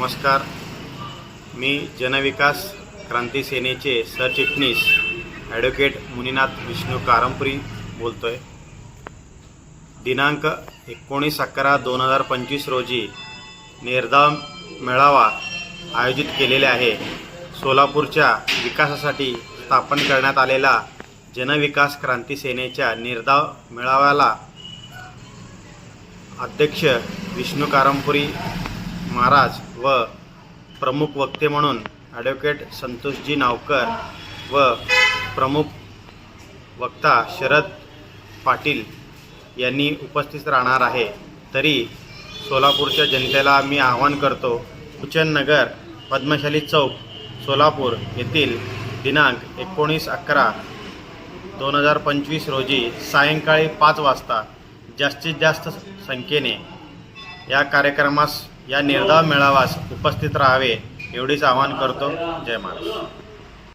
नमस्कार. मी जनविकास क्रांती सेनेचे सरचिटणीस ॲडव्होकेट मुनिनाथ विष्णू कारंपुरी बोलतो आहे दिनांक एकोणीस अकरा दोन हजार पंचवीस रोजी निर्धाव मेळावा आयोजित केलेले आहे. सोलापूरच्या विकासासाठी स्थापन करण्यात आलेला जनविकास क्रांती सेनेच्या निर्धाव मेळाव्याला अध्यक्ष विष्णू कारंपुरी महाराज व प्रमुख वक्ते म्हणून ॲडव्होकेट संतोषजी नावकर व प्रमुख वक्ता शरद पाटील यांनी उपस्थित राहणार आहे. तरी सोलापूरच्या जनतेला मी आवाहन करतो उचन नगर पद्मशाली चौक सोलापूर येथील दिनांक एकोणीस अकरा दोन हजार पंचवीस रोजी सायंकाळी पाच वाजता जास्तीत जास्त संख्येने या कार्यक्रमास या निर्धाव मेळाव्यास उपस्थित राहावे एवढीच आवाहन करतो. जय महाराष्ट्र